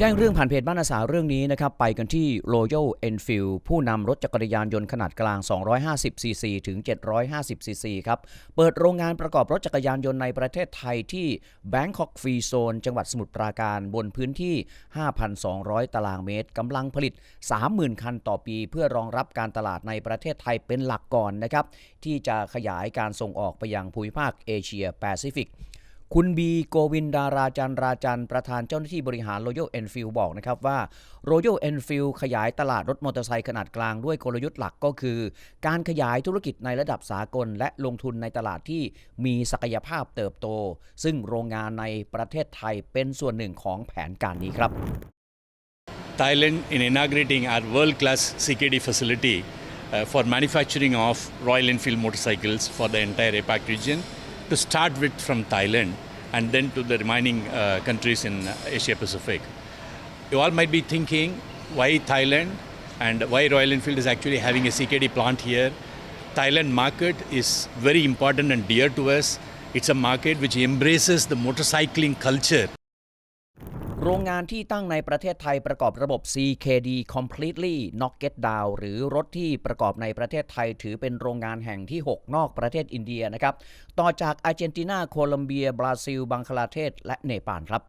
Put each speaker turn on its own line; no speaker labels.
แจ้งเรื่องผ่านเพจบ้านอาสาเรื่องนี้นะครับไปกันที่ Royal Enfield ผู้นำรถจักรยานยนต์ขนาดกลาง 250cc ถึง 750cc ครับ เปิดโรงงานประกอบรถจักรยานยนต์ในประเทศไทยที่ Bangkok Free Zone จังหวัดสมุทรปราการบนพื้นที่ 5,200 ตารางเมตรกำลังผลิต 30,000 คันต่อปี เพื่อรองรับการตลาดในประเทศไทยเป็นหลักก่อนนะครับที่จะขยายการส่งออกไปยังภูมิภาคเอเชียแปซิฟิก คุณบีโกวินดาราจันราจันประธานเจ้าหน้าที่บริหาร Royal Enfield บอกนะครับว่า Royal Enfield ขยายตลาดรถมอเตอร์ไซค์ขนาดกลางด้วยกลยุทธ์หลักก็คือ การขยายธุรกิจในระดับสากล และลงทุนในตลาดที่มีศักยภาพเติบโต ซึ่งโรงงานในประเทศไทยเป็นส่วนหนึ่งของแผนการนี้ครับ
Thailand in inaugurating our world-class CKD facility uh, for manufacturing of Royal Enfield motorcycles for the entire APAC region. To start with from Thailand and then to the remaining uh, countries in Asia Pacific. You all might be thinking why Thailand and why Royal Enfield is actually having a CKD plant here. Thailand market is very important and dear to us. It's a market which embraces the motorcycling culture.
โรงงานที่ตั้งในประเทศไทยประกอบระบบ CKD Completely Knock Get Down หรือรถที่ประกอบในประเทศไทยถือเป็นโรงงานแห่งที่ 6 นอกประเทศอินเดียนะครับ ต่อจากอาร์เจนตินา โคลัมเบีย บราซิล บังคลาเทศ และเนปาลครับ